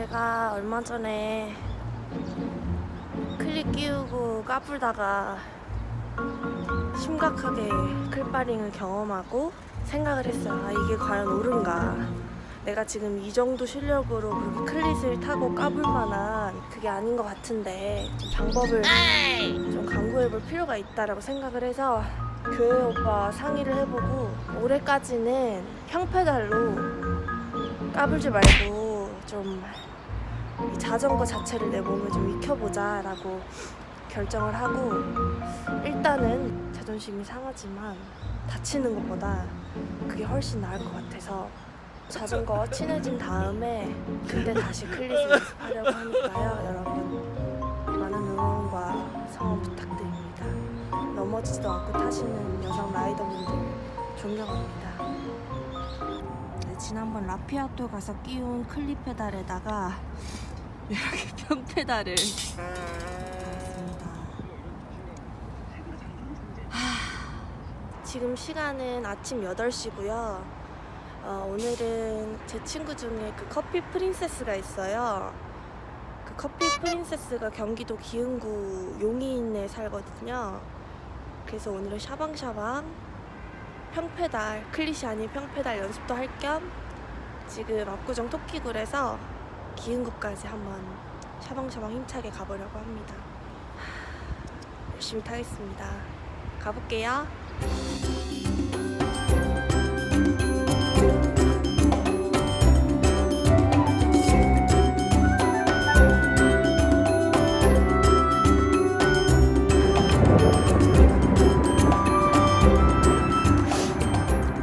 제가 얼마 전에 클립 끼우고 까불다가 심각하게 클바링을 경험하고 생각을 했어요. 아, 이게 과연 옳은가? 내가 지금 이 정도 실력으로 그렇게 클릿을 타고 까불 만한 그게 아닌 것 같은데 좀 방법을 좀 강구해 볼 필요가 있다라고 생각을 해서 교회 오빠 상의를 해보고 올해까지는 평페달로 까불지 말고 좀 이 자전거 자체를 내 몸에 좀 익혀보자 라고 결정을 하고 일단은 자존심이 상하지만 다치는 것보다 그게 훨씬 나을 것 같아서 자전거와 친해진 다음에 그때 다시 클릿을 연습하려고 하니까요 여러분. 많은 응원과 성원 부탁드립니다. 넘어지지도 않고 타시는 여성 라이더분들 존경합니다. 네, 지난번 라피아토 가서 끼운 클립 페달에다가 이렇게 평 페달을 달았습니다. 하, 지금 시간은 아침 8시고요. 어, 오늘은 제 친구 중에 그 커피 프린세스가 있어요. 그 커피 프린세스가 경기도 기흥구 용인에 살거든요. 그래서 오늘은 샤방샤방 평페달, 클릿이 아닌 평페달 연습도 할 겸 지금 압구정 토끼굴에서 기흥구까지 한번 샤방샤방 힘차게 가보려고 합니다. 하, 열심히 타겠습니다. 가볼게요.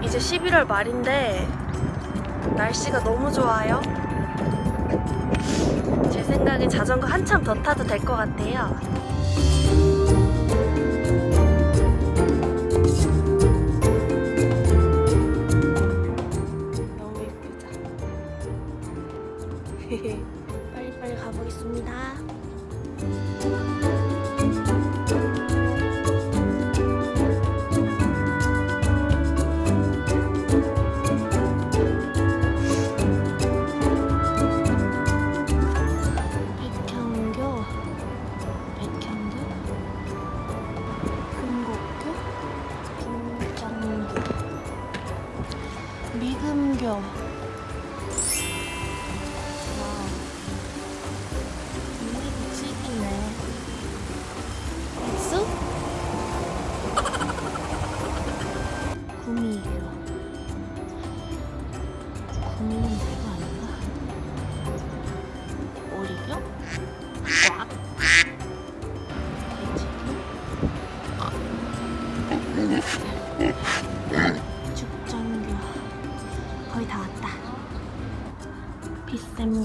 이제 11월 말인데 날씨가 너무 좋아요. 제 생각에 자전거 한참 더 타도 될 것 같아요. 너무 예쁘죠? 빨리빨리 가보겠습니다.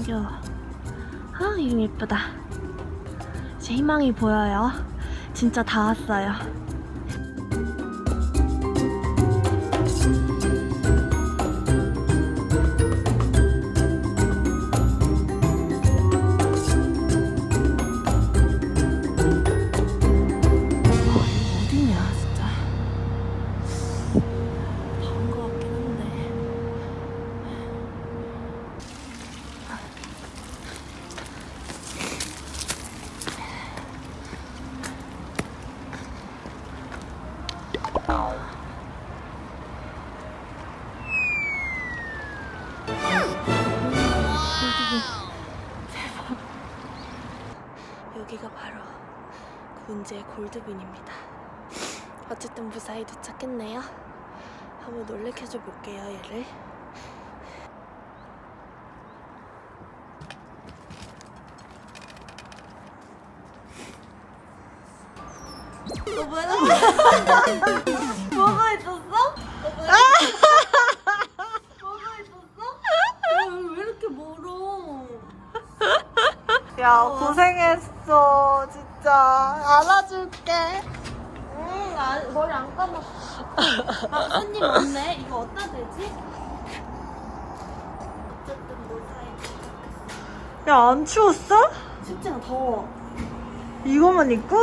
비쌤교. 아, 이름 예쁘다. 제 희망이 보여요. 진짜 다 왔어요. 문제의 골드빈입니다. 어쨌든 무사히 도착했네요. 한번 놀래켜줘 볼게요, 얘를. 어, 뭐야? 뭐가 있었어? 어, 뭐야? 뭐가 있었어? 야, 왜 이렇게 멀어? 야 고생했어 진짜 안아줄게 응, 아, 머리 안 감았어. 아, 손님 없네. 이거 어디다 대지? 어쨌든 도착했어. 야안 추웠어? 춥지가 더워. 이거만 입고?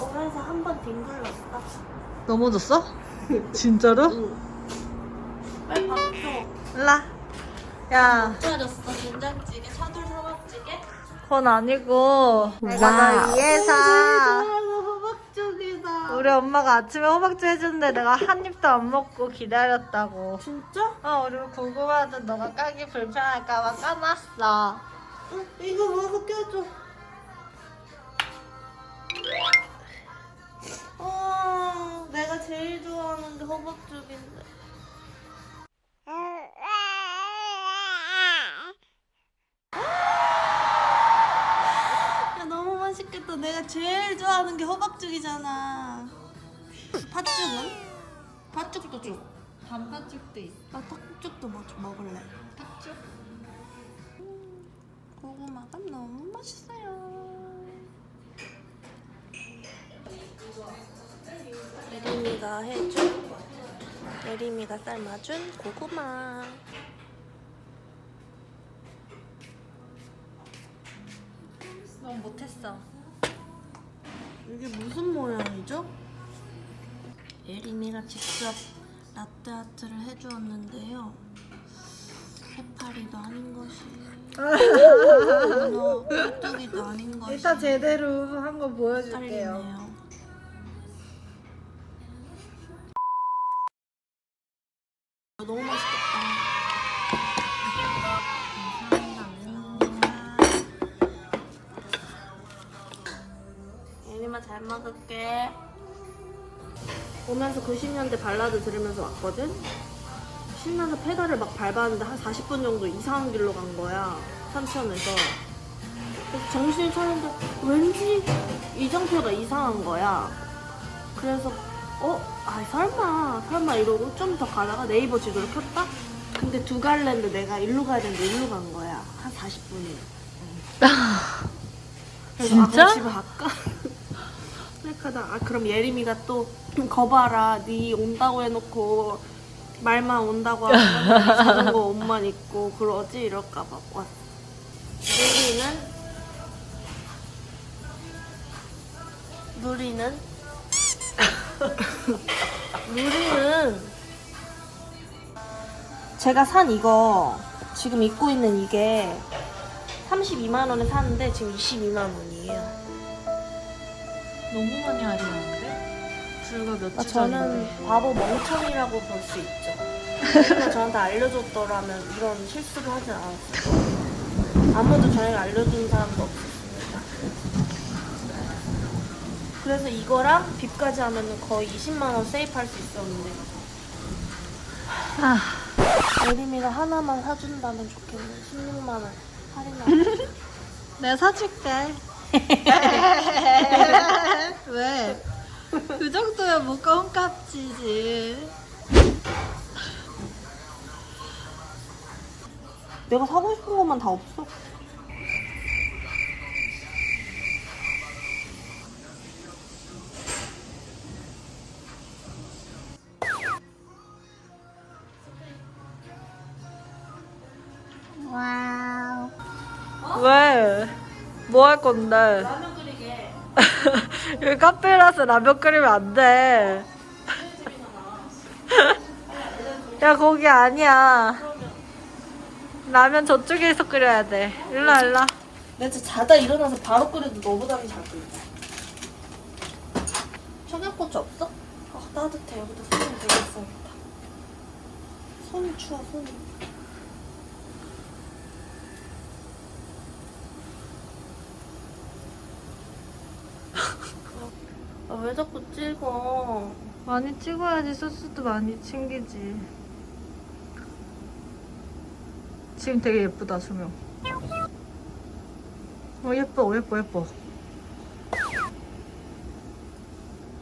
오면서 한 번 뒹굴렀어. 넘어졌어? 진짜로? 응. 빨리 밥 줘. 일라. 야, 차렸어 된장찌개 차돌 삼합찌개 그건 아니고. 내가 널 위해서. 호박죽이다 우리 엄마가 아침에 호박죽 해주는데 내가 한 입도 안 먹고 기다렸다고. 진짜? 어, 우리 궁금하다. 너가 까기 불편할까봐 까놨어. 응, 이거 먹어 껴줘 어, 내가 제일 좋아하는 게 호박죽인데 야 너무 맛있겠다 내가 제일 좋아하는 게 호박죽이잖아 팥죽은? 팥죽도 줘 단팥죽도 있어. 나 팥죽도 뭐좀 먹을래 팥죽? 고구마가 너무 맛있어요. 예림이가 해준 예림이가 삶아준 고구마. 너무 못했어. 이게 무슨 모양이죠? 예림이가 직접 라떼 아트를 해주었는데요. 해파리도 아닌 것이, 문어 깍두기도 아닌 것이. 이따 제대로 한 거 보여줄게요. 떨리네요. 너무 맛있겠다. 예림아 잘 먹을게. 오면서 90년대 발라드 들으면서 왔거든? 신나서 페달을 막 밟았는데 한 40분 정도 이상한 길로 간 거야. 삼천에서. 그래서 정신을 차렸는데 왠지 이정표가 이상한 거야. 그래서 어? 아 설마 설마 이러고 좀 더 가다가 네이버 지도를 켰다? 근데 두 갈래인데 내가 일로 가야 되는데 일로 간 거야. 한 40분이. 그래서 아, 진짜? 그럼 집에 갈까? 생각하다. 아 그럼 예림이가 또 거봐라. 네 온다고 해놓고 말만 온다고 하고 자전거 옷만 입고 그러지? 이럴까봐 왔어. 누리는? 누리는? 누리는? 제가 산 이거 지금 입고 있는 이게 32만 원에 샀는데 지금 22만 원이에요. 너무 많이 할인하는데? 불과 며칠 아, 저는 바보 멍청이라고 볼 수 있죠. 누가 저한테 알려줬더라면 이런 실수를 하진 않았어요. 아무도 저에게 알려준 사람도 없었습니다. 그래서 이거랑 빚까지 하면 거의 20만 원 세입할 수 있었는데 아, 예림이가 하나만 사준다면 좋겠네. 16만 원 할인하고. 내가 사줄게. 왜? 그 정도면 뭐 껌값지지. 내가 사고 싶은 것만 다 없어. 와우. 왜? 뭐 할 건데? 라면 끓이게. 여기 카페라서 라면 끓이면 안 돼. 야, 거기 아니야. 라면 저쪽에서 끓여야 돼. 일로 일로. 내가 진짜 자다 일어나서 바로 끓여도 너보다는 잘 끓여. 청양고추 없어? 아 따뜻해. 여기다 손을 대겠어야겠다. 손이 추워 손이. 아, 왜 자꾸 찍어? 많이 찍어야지 소스도 많이 챙기지. 지금 되게 예쁘다 조명. 어 예뻐 예뻐 예뻐.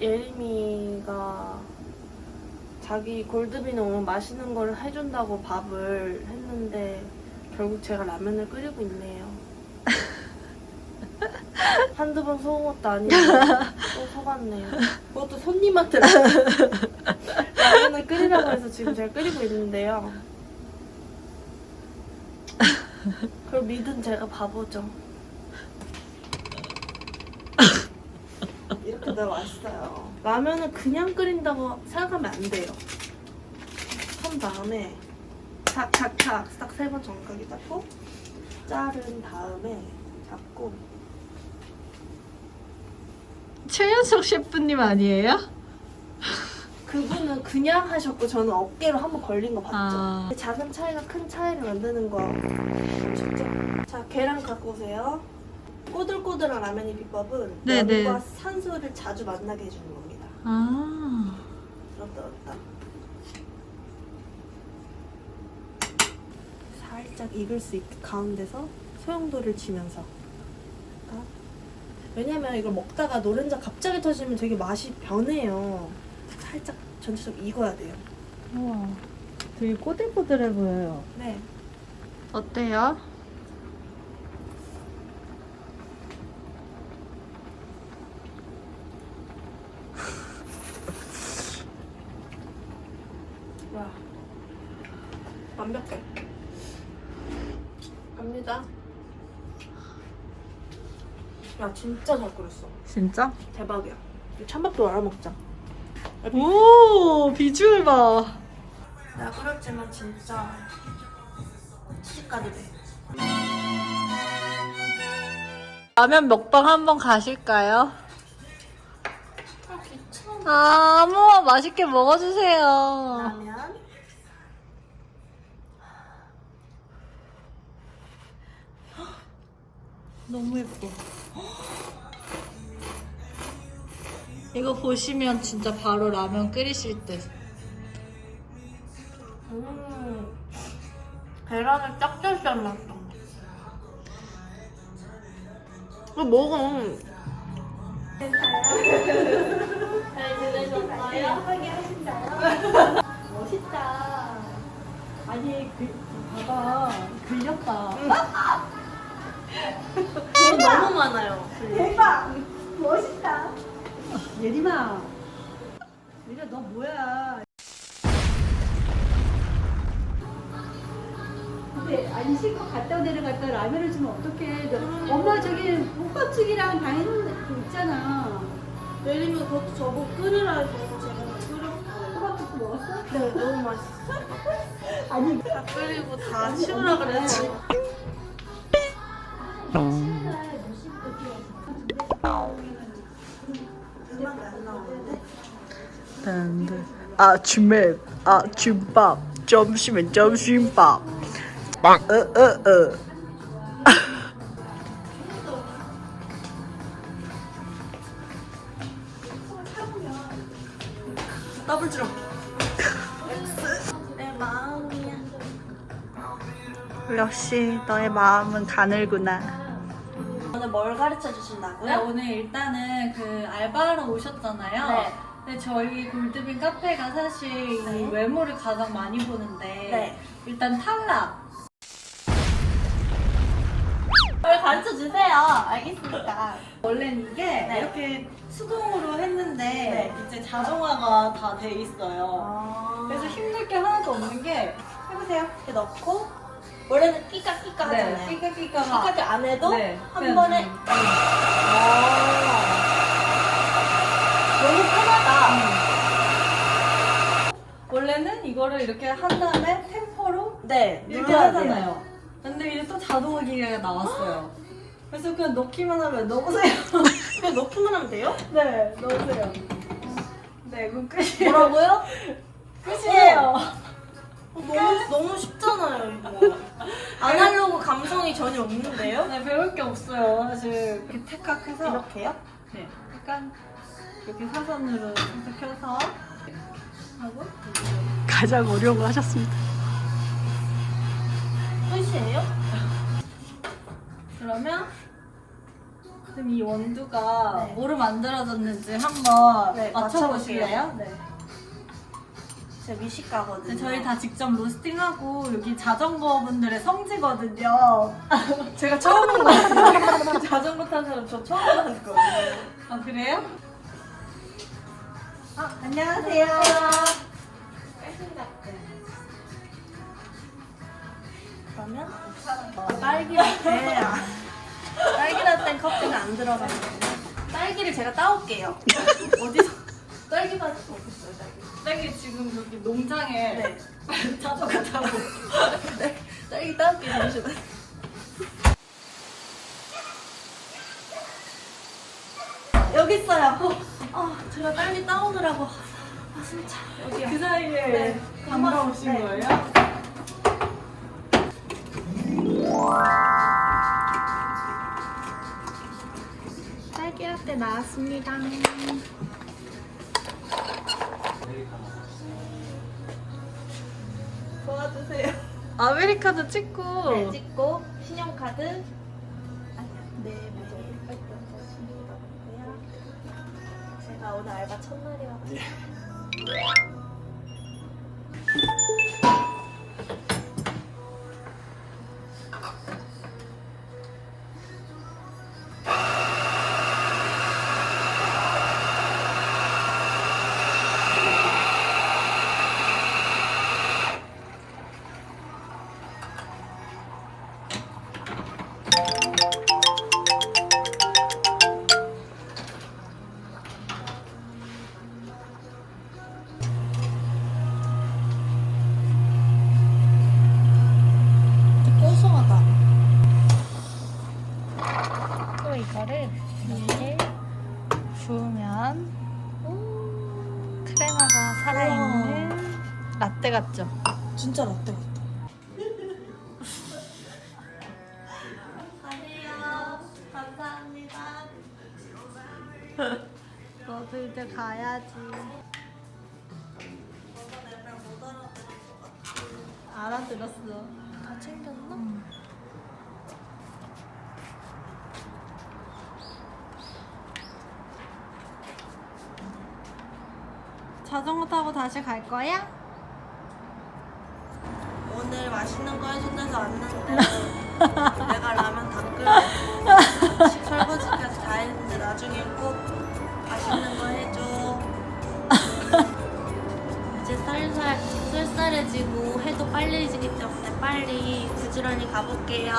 예림이가 자기 골드비는 오늘 맛있는 걸 해준다고 밥을 했는데 결국 제가 라면을 끓이고 있네요. 한두 번 속은 것도 아니고 또 속았네요. 그것도 손님한테 라면을 끓이라고 해서 지금 제가 끓이고 있는데요. 그걸 믿은 제가 바보죠. 이렇게 내가 맛있어요. 라면은 그냥 끓인다고 생각하면 안 돼요. 한 다음에 탁탁탁 싹세 번 정각이 닦고 자른 다음에 잡고 최연석 셰프님 아니에요? 그분은 그냥 하셨고 저는 어깨로 한번 걸린 거 봤죠. 아. 작은 차이가 큰 차이를 만드는 거 진짜. 자 계란 갖고 오세요. 꼬들꼬들한 라면의 비법은 네, 면과 네. 산소를 자주 만나게 해주는 겁니다. 아. 들었다 들었다. 살짝 익을 수 있게 가운데서 소용돌이를 치면서. 그러니까 왜냐면 이걸 먹다가 노른자 갑자기 터지면 되게 맛이 변해요. 살짝 전체적으로 익어야 돼요. 우와. 되게 꼬들꼬들해 보여요. 네. 어때요? 와. 완벽해. 갑니다. 야, 진짜 잘 끓였어. 진짜? 대박이야. 이 찬밥도 알아 먹자. 오 비주얼 봐. 내가 끓였지만 진짜 시집가도 돼. 라면 먹방 한번 가실까요? 아, 귀찮아. 아, 아무와 맛있게 먹어주세요. 라면. 너무 예뻐. 이거 보시면 진짜 바로 라면 끓이실 듯. 음. 계란을 짝짝 삶았어. 이거 먹어. 잘 지내셨어요? 하게 하신다요? 멋있다. 아니, 그, 봐봐. 들렸다. 돈 너무 많아요. 예림아, 예림아 너 뭐야? 근데 아니 실컷 갔다 내려갔다 라면을 주면 어떡해? 너, 엄마 저기 볶음죽이랑 다 했는데 그거 있잖아. 내리면 그것도 저보고 끓이라 해서 제가 끓였어요. 호박죽도 먹었어? 네, 너무 맛있어. 아니 다 끓이고 다 치우라 그랬지. 음 아침에 아침밥, 점심엔 점심밥. 빵. 어, 어, 어. 더블 마음이야. 역시 너의 마음은 가늘구나. 오늘 뭘 가르쳐 주신다고요? 네, 오늘 일단은 그 알바하러 오셨잖아요. 네. 근데 저희 골드빈 카페가 사실 네. 이 외모를 가장 많이 보는데 네. 일단 탈락. 뭘 가르쳐 주세요. 알겠습니다. 원래는 이게 네. 이렇게 수동으로 했는데 네. 이제 자동화가 다 돼 있어요. 아. 그래서 힘들 게 하나도 없는 게 해보세요. 이렇게 넣고 원래는 끼까 끼까 하잖아요. 네, 끼까끼까가 끼까끼 안 해도 네, 한 그냥 번에 음. 아. 편하다. 원래는 이거를 이렇게 한 다음에 템포로 네. 이렇게 눌러야 돼요. 하잖아요. 근데 이제 또 자동화 기계가 나왔어요. 그래서 그냥 넣기만 하면 넣으세요. 그냥 넣기만 하면 돼요? 네, 넣으세요. 네, 그럼 끝이에요. 뭐라고요? 끝이에요. 어, 너무 너무 쉽잖아요 이거. 아날로그 감성이 전혀 없는데요? 네, 배울 게 없어요. 사실 이렇게 택각해서 이렇게요? 네, 약간 이렇게 사선으로 계속 켜서 하고 가장 어려운 거 하셨습니다. 끝이에요? 그러면 그럼 이 원두가 네. 뭐로 만들어졌는지 한번 네, 맞춰보실래요? 네. 제가 미식가거든요. 네, 저희 다 직접 로스팅하고 여기 자전거 분들의 성지거든요. 제가 처음 본 거예요. 자전거 탄 사람 저 처음 봤거든요. 아 그래요? 아, 안녕하세요. 그러면 딸기 라떼 딸기 라떼는 커피가 안 들어가요. 딸기를 제가 따올게요. 어디서 딸기 밭 어딨어요, 딸기? 딸기 지금 여기 농장에 네. 타고 네. 딸기 따올게 잠시만. 여기 있어요. 아, 제가 딸기 따오느라고. 아, 진짜. 여기요. 그 사이에 네. 감가 오신 네. 거예요? 딸기 라떼 나왔습니다. 도와주세요. 아메리카노 찍고. 네, 찍고 신용카드. 제가 오늘 알바 첫날이라고. 이제 가야지. 알아들었어. 다 챙겼나? 자전거 타고 다시 갈 거야? 오늘 맛있는 거 해준다서 왔는데 내가 라면 다 끓여 설 쌀쌀해지고 해도 빨리 지기 때문에 빨리 부지런히 가볼게요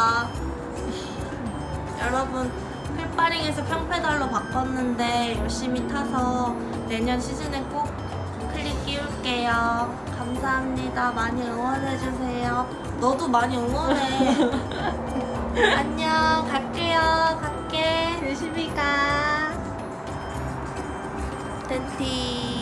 여러분 필파링에서 평페달로 바꿨는데 열심히 타서 내년 시즌에 꼭 클릭 끼울게요. 감사합니다. 많이 응원해주세요. 너도 많이 응원해. 안녕. 갈게요. 갈게. 조심히 가. 텐티.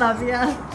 傻边。